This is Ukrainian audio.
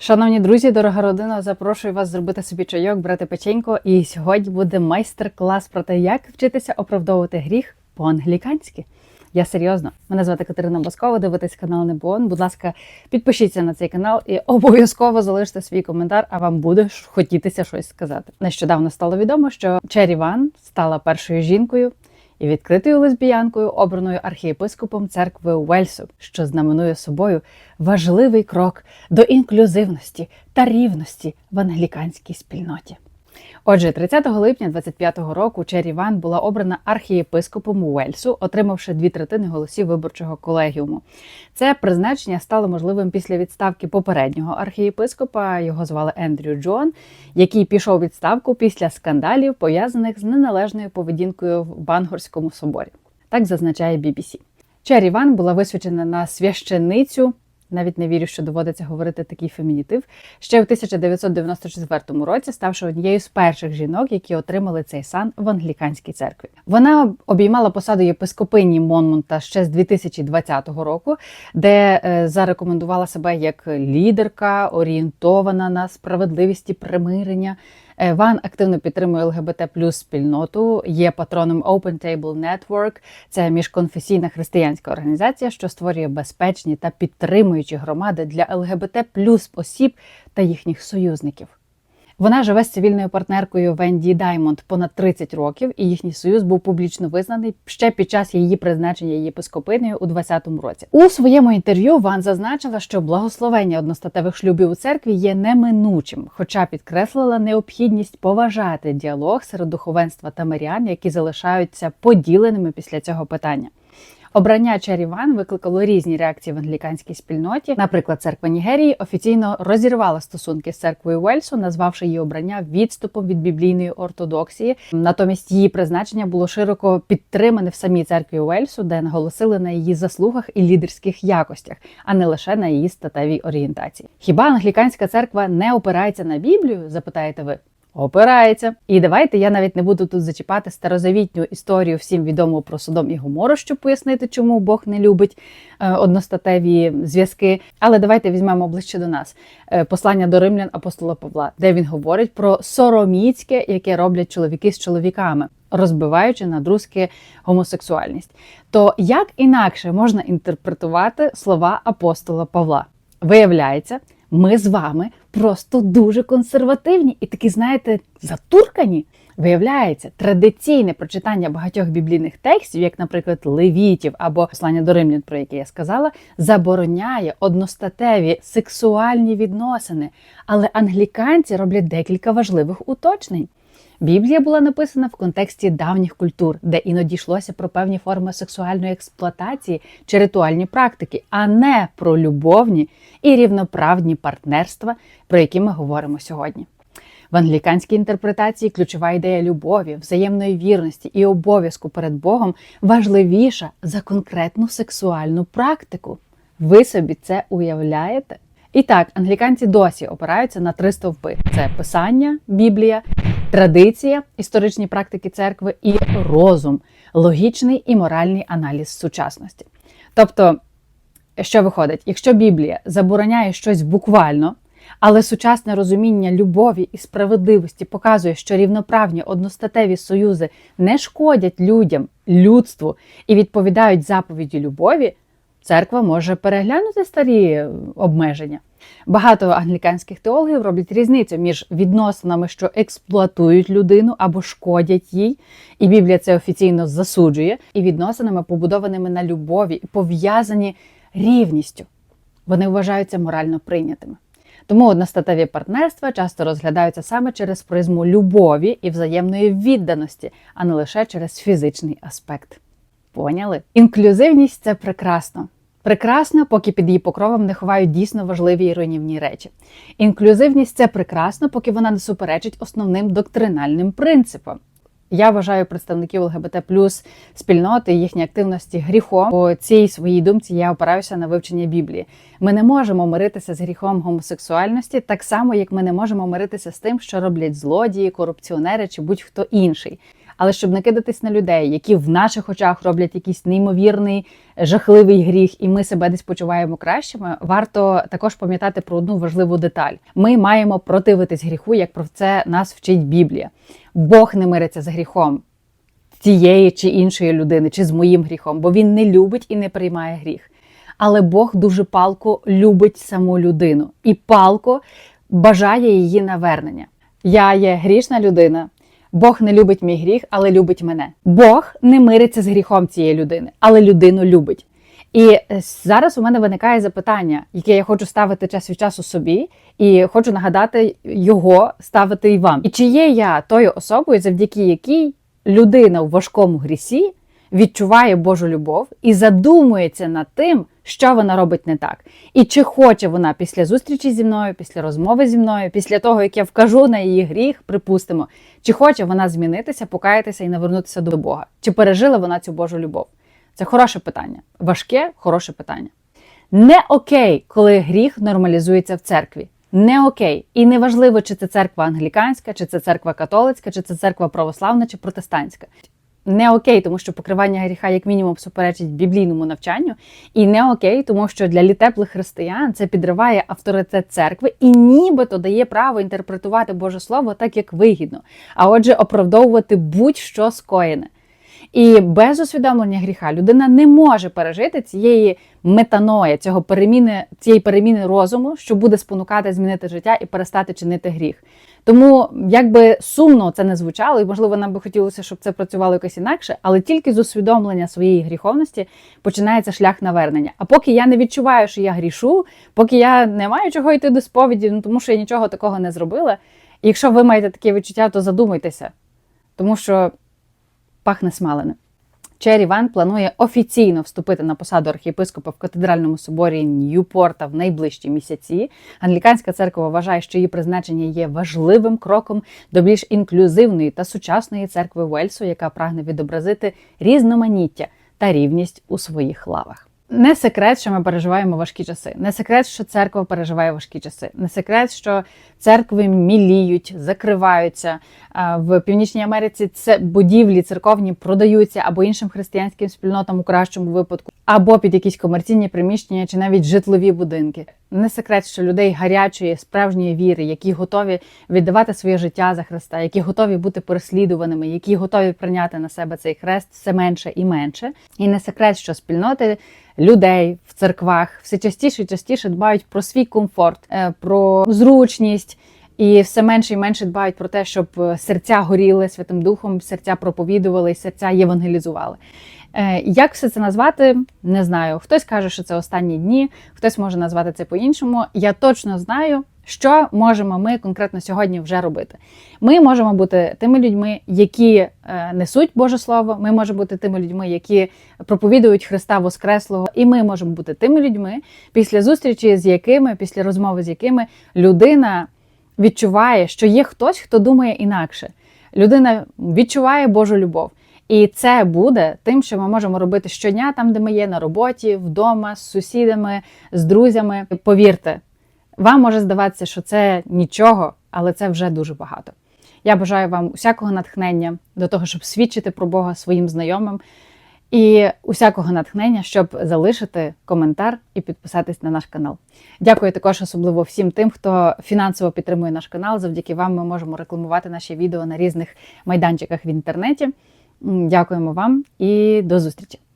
Шановні друзі, дорога родина, запрошую вас зробити собі чайок, брати печенько. І сьогодні буде майстер-клас про те, як вчитися оправдовувати гріх по-англіканськи. Я серйозно. Мене звати Катерина Боскова, дивитесь канал Небон. Будь ласка, підпишіться на цей канал і обов'язково залиште свій коментар, а вам буде хотітися щось сказати. Нещодавно стало відомо, що Чері Ван стала першою жінкою і відкритою лесбіянкою, обраною архієпископом церкви Уельсу, що знаменує собою важливий крок до інклюзивності та рівності в англіканській спільноті. Отже, 30 липня 25-го року Чері Ван була обрана архієпископом Уельсу, отримавши дві третини голосів виборчого колегіуму. Це призначення стало можливим після відставки попереднього архієпископа. Його звали Ендрю Джон, який пішов у відставку після скандалів, пов'язаних з неналежною поведінкою в Бангорському соборі. Так зазначає BBC. Чері Ван була висвячена на священицю. Навіть не вірю, що доводиться говорити такий фемінітив. Ще в 1994 році, ставши однією з перших жінок, які отримали цей сан в англіканській церкві. Вона обіймала посаду єпископині Монмонта ще з 2020 року, де е, зарекомендувала себе як лідерка, орієнтована на справедливість і примирення. Е, Ван активно підтримує ЛГБТ плюс спільноту, є патроном Open Table Network. Це міжконфесійна християнська організація, що створює безпечні та підтримуючі громади для ЛГБТ плюс осіб та їхніх союзників. Вона живе з цивільною партнеркою Венді Даймонд понад 30 років, і їхній союз був публічно визнаний ще під час її призначення єпископинею у 2020 році. У своєму інтерв'ю Ван зазначила, що благословення одностатевих шлюбів у церкві є неминучим, хоча підкреслила необхідність поважати діалог серед духовенства та мирян, які залишаються поділеними після цього питання. Обрання Чері Ван викликало різні реакції в англіканській спільноті. Наприклад, церква Нігерії офіційно розірвала стосунки з церквою Уельсу, назвавши її обрання відступом від біблійної ортодоксії. Натомість її призначення було широко підтримане в самій церкві Уельсу, де наголосили на її заслугах і лідерських якостях, а не лише на її статевій орієнтації. Хіба англіканська церква не опирається на Біблію? Запитаєте ви? Опирається. І давайте я навіть не буду тут зачіпати старозавітню історію всім відому про Содом і Гомору, щоб пояснити, чому Бог не любить е, одностатеві зв'язки. Але давайте візьмемо ближче до нас е, послання до римлян апостола Павла, де він говорить про сороміцьке, яке роблять чоловіки з чоловіками, розбиваючи на друзки гомосексуальність. То як інакше можна інтерпретувати слова апостола Павла? Виявляється, ми з вами просто дуже консервативні і такі, знаєте, затуркані. Виявляється, традиційне прочитання багатьох біблійних текстів, як, наприклад, левітів або послання до римлян, про яке я сказала, забороняє одностатеві сексуальні відносини. Але англіканці роблять декілька важливих уточнень. Біблія була написана в контексті давніх культур, де іноді йшлося про певні форми сексуальної експлуатації чи ритуальні практики, а не про любовні і рівноправні партнерства, про які ми говоримо сьогодні. В англіканській інтерпретації ключова ідея любові, взаємної вірності і обов'язку перед Богом важливіша за конкретну сексуальну практику. Ви собі це уявляєте? І так, англіканці досі опираються на три стовпи: це писання, Біблія, традиція, історичні практики церкви і розум, логічний і моральний аналіз сучасності. Тобто, що виходить, якщо Біблія забороняє щось буквально, але сучасне розуміння любові і справедливості показує, що рівноправні одностатеві союзи не шкодять людям, людству і відповідають заповіді любові, церква може переглянути старі обмеження. Багато англіканських теологів роблять різницю між відносинами, що експлуатують людину або шкодять їй, і Біблія це офіційно засуджує, і відносинами, побудованими на любові, пов'язані рівністю. Вони вважаються морально прийнятими. Тому одностатеві партнерства часто розглядаються саме через призму любові і взаємної відданості, а не лише через фізичний аспект. Поняли? Інклюзивність це прекрасно. Прекрасно, поки під її покровом не ховають дійсно важливі і руйнівні речі. Інклюзивність це прекрасно, поки вона не суперечить основним доктринальним принципам. Я вважаю представників ЛГБТ плюс спільноти їхні активності гріхом. По цій своїй думці я опираюся на вивчення Біблії. Ми не можемо миритися з гріхом гомосексуальності, так само як ми не можемо миритися з тим, що роблять злодії, корупціонери чи будь-хто інший. Але щоб не кидатись на людей, які в наших очах роблять якийсь неймовірний жахливий гріх, і ми себе десь почуваємо кращими, варто також пам'ятати про одну важливу деталь: ми маємо противитись гріху, як про це нас вчить Біблія. Бог не мириться з гріхом тієї чи іншої людини, чи з моїм гріхом, бо він не любить і не приймає гріх. Але Бог дуже палко любить саму людину і палко бажає її навернення. Я є грішна людина. Бог не любить мій гріх, але любить мене. Бог не мириться з гріхом цієї людини, але людину любить. І е, зараз у мене виникає запитання, яке я хочу ставити час від часу собі, і хочу нагадати його ставити і вам. І чи є я тою особою, завдяки якій людина в важкому грісі відчуває Божу любов і задумується над тим, що вона робить не так, і чи хоче вона після зустрічі зі мною, після розмови зі мною, після того як я вкажу на її гріх, припустимо, чи хоче вона змінитися, покаятися і навернутися до Бога, чи пережила вона цю Божу любов? Це хороше питання, важке, хороше питання. Не окей, коли гріх нормалізується в церкві. Не окей. І не важливо, чи це церква англіканська, чи це церква католицька, чи це церква православна, чи протестантська. Не окей, тому що покривання гріха, як мінімум, суперечить біблійному навчанню. І не окей, тому що для літеплих християн це підриває авторитет церкви і нібито дає право інтерпретувати Боже Слово так, як вигідно. А отже, оправдовувати будь-що скоєне. І без усвідомлення гріха людина не може пережити цієї метаної, цього переміни, цієї переміни розуму, що буде спонукати змінити життя і перестати чинити гріх. Тому, як би сумно це не звучало, і можливо, нам би хотілося, щоб це працювало якось інакше, але тільки з усвідомлення своєї гріховності починається шлях навернення. А поки я не відчуваю, що я грішу, поки я не маю чого йти до сповіді, ну тому що я нічого такого не зробила. І якщо ви маєте таке відчуття, то задумайтеся, тому що пахне смаленим. Чері Ван планує офіційно вступити на посаду архієпископа в катедральному соборі Ньюпорта в найближчі місяці. Англіканська церква вважає, що її призначення є важливим кроком до більш інклюзивної та сучасної церкви Уельсу, яка прагне відобразити різноманіття та рівність у своїх лавах. Не секрет, що ми переживаємо важкі часи. Не секрет, що церква переживає важкі часи. Не секрет, що церкви міліють, закриваються. В Північній Америці це будівлі церковні продаються або іншим християнським спільнотам у кращому випадку, або під якісь комерційні приміщення чи навіть житлові будинки. Не секрет, що людей гарячої, справжньої віри, які готові віддавати своє життя за Христа, які готові бути переслідуваними, які готові прийняти на себе цей хрест все менше і менше. І не секрет, що спільноти людей в церквах все частіше і частіше дбають про свій комфорт, е, про зручність. І все менше і менше дбають про те, щоб серця горіли Святим Духом, серця проповідували, серця євангелізували. Е, як все це назвати, не знаю. Хтось каже, що це останні дні, хтось може назвати це по-іншому. Я точно знаю, що можемо ми конкретно сьогодні вже робити. Ми можемо бути тими людьми, які е, несуть Боже Слово. Ми можемо бути тими людьми, які проповідують Христа Воскреслого, і ми можемо бути тими людьми, після зустрічі з якими, після розмови з якими людина відчуває, що є хтось, хто думає інакше. Людина відчуває Божу любов. І це буде тим, що ми можемо робити щодня, там, де ми є, на роботі, вдома, з сусідами, з друзями. Повірте, вам може здаватися, що це нічого, але це вже дуже багато. Я бажаю вам усякого натхнення до того, щоб свідчити про Бога своїм знайомим, і усякого натхнення, щоб залишити коментар і підписатись на наш канал. Дякую також особливо всім тим, хто фінансово підтримує наш канал. Завдяки вам ми можемо рекламувати наші відео на різних майданчиках в інтернеті. Дякуємо вам і до зустрічі!